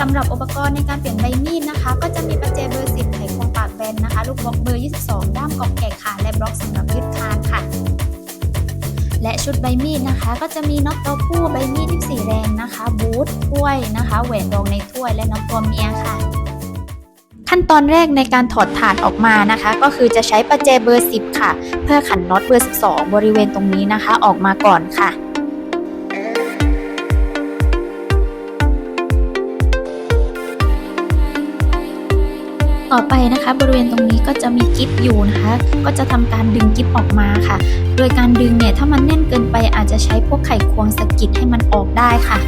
สำหรับอุปกรณ์ในการเปลี่ยนใบมีดนะคะ ก็จะมีประแจเบอร์ 10 ไขควงปากแบนนะคะ ลูกบล็อกเบอร์ 22 ด้ามกอบแกะขาและบล็อกสำหรับยึดคานค่ะ และชุดใบมีดนะคะ ก็จะมีน็อตตัวผู้ใบมีด14แรงนะคะ บูทถ้วยนะคะ แหวนรองในถ้วยและน็อตตัวเมียค่ะขั้นตอนแรกในการถอดถาดออกมานะคะ ก็คือจะใช้ประแจเบอร์ 10 ค่ะ เพื่อขันน็อตเบอร์ 12 บริเวณตรงนี้นะคะ ออกมาก่อนค่ะ ต่อไปนะคะ บริเวณตรงนี้ก็จะมีกิฟอยู่นะคะ ก็จะทำการดึงกิฟออกมาค่ะ โดยการดึงเนี่ยถ้ามันแน่นเกินไปอาจจะใช้พวกไขควงสะกิดให้มันออกได้ค่ะ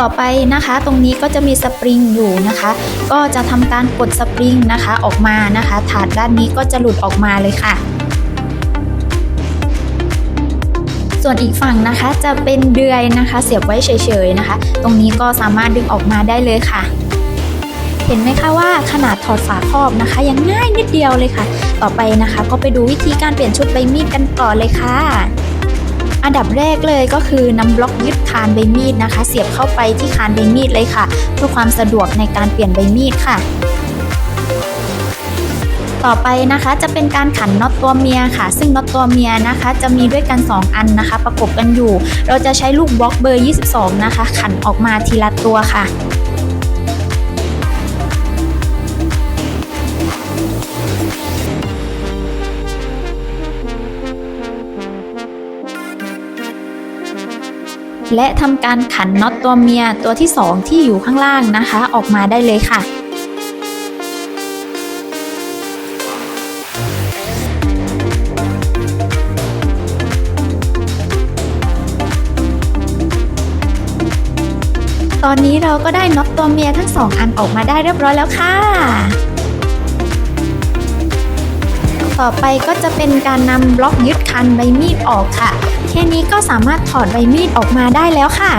ต่อไปนะคะตรงนี้ก็จะมีสปริงอยู่นะคะ ก็จะทำการกดสปริงนะคะออกมานะคะ ถาดด้านนี้ก็จะหลุดออกมาเลยค่ะ ส่วนอีกฝั่งนะคะจะเป็นเดือยนะคะ เสียบไว้เฉยๆนะคะ ตรงนี้ก็สามารถดึงออกมาได้เลยค่ะ เห็นไหมคะว่าขนาดถอดฝาครอบนะคะ ยังง่ายนิดเดียวเลยค่ะ ต่อไปนะคะ ก็ไปดูวิธีการเปลี่ยนชุดใบมีดกันก่อนเลยค่ะอันดับแรกเลยก็คือนำบล็อกยึดคานใบมีดนะคะ เสียบเข้าไปที่คานใบมีดเลยค่ะ เพื่อความสะดวกในการเปลี่ยนใบมีดค่ะ ต่อไปนะคะจะเป็นการขันน็อตตัวเมียค่ะ ซึ่งน็อตตัวเมียนะคะ จะมีด้วยกัน 2 อันนะคะ ประกบกันอยู่ เราจะใช้ลูกบล็อกเบอร์ 22 นะคะ ขันออกมาทีละตัวค่ะและทำการขันน็อตตัวเมียตัวที่ 2 ที่อยู่ข้างล่างนะคะ ออกมาได้เลยค่ะ ตอนนี้เราก็ได้น็อตตัวเมียทั้งสองอันออกมาได้เรียบร้อยแล้วค่ะ ต่อไปก็จะเป็นการนำบล็อกยึดคันใบมีดออกค่ะ แค่นี้ก็สามารถถอดใบมีดออกมาได้แล้วค่ะ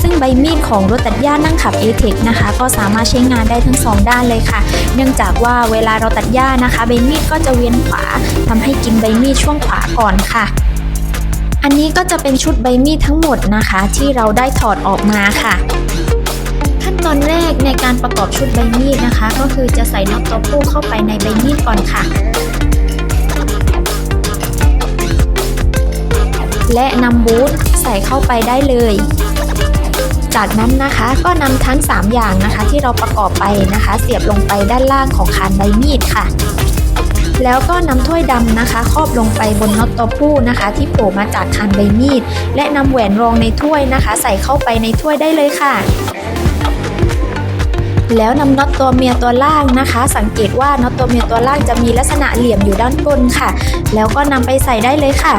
ซึ่งใบมีดของรถตัดหญ้านั่งขับ a t e c นะคะ ก็สามารถใช้งานได้ทั้งสองด้านเลยค่ะ เนื่องจากว่าเวลาเราตัดหญ้านะคะ ใบมีดก็จะเวียนขวาทำให้กินใบมีดช่วงขวาก่อนค่ะ อันนี้ก็จะเป็นชุดใบมีดทั้งหมดนะคะ ที่เราได้ถอดออกมาค่ะ ขั้นตอนแรกในการประกอบชุดใบมีดนะคะ ก็คือจะใส่น็อตตัวผู้เข้าไปในใบมีดก่อนค่ะ และนำบูทใส่เข้าไปได้เลย จากนั้นนะคะก็นำทั้ง 3 อย่างนะคะ ที่เราประกอบไปนะคะ เสียบลงไปด้านล่างของคานใบมีดค่ะ แล้วก็นำถ้วยดำนะคะ ครอบลงไปบนน็อตตัวผู้นะคะ ที่โผล่มาจากคานใบมีด และนำแหวนรองในถ้วยนะคะ ใส่เข้าไปในถ้วยได้เลยค่ะแล้วนำน็อตตัวเมียตัวล่างนะคะ สังเกตว่าน็อตตัวเมียตัวล่างจะมีลักษณะเหลี่ยมอยู่ด้านบนค่ะ แล้วก็นำไปใส่ได้เลยค่ะ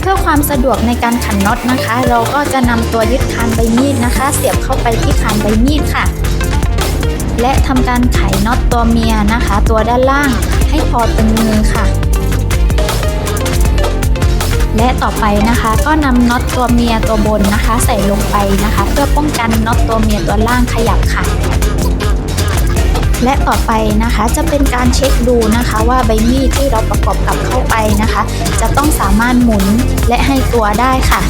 เพื่อความสะดวกในการขันน็อตนะคะ เราก็จะนำตัวยึดคานใบมีดนะคะ เสียบเข้าไปที่คานใบมีดค่ะ และทำการไขน็อตตัวเมียนะคะ ตัวด้านล่างให้พอตรงมือค่ะ และต่อไปนะคะก็นำน็อตตัวเมียตัวบนนะคะ ใส่ลงไปนะคะ เพื่อป้องกันน็อตตัวเมียตัวล่างขยับค่ะ และต่อไปนะคะจะเป็นการเช็คดูนะคะว่าใบมีดที่เราประกอบกลับเข้าไปนะคะ จะต้องสามารถหมุนและให้ตัวได้ค่ะ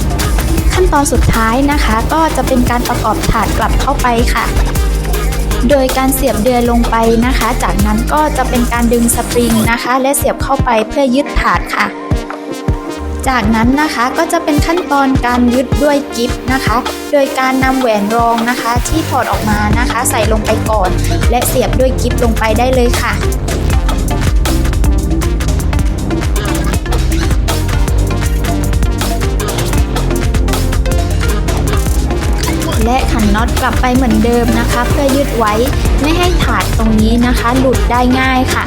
ขั้นตอนสุดท้ายนะคะ ก็จะเป็นการประกอบถาดกลับเข้าไปค่ะ โดยการเสียบเดือยลงไปนะคะ จากนั้นก็จะเป็นการดึงสปริงนะคะ และเสียบเข้าไปเพื่อยึดถาดค่ะ จากนั้นนะคะก็จะเป็นขั้นตอนการยึดด้วยกิฟนะคะ โดยการนำแหวนรองนะคะ ที่ถอดออกมานะคะ ใส่ลงไปก่อน และเสียบด้วยกิฟลงไปได้เลยค่ะันน็อตกลับไปเหมือนเดิมนะคะ เพื่อยึดไว้ไม่ให้ถาดตรงนี้นะคะ หลุดได้ง่ายค่ะ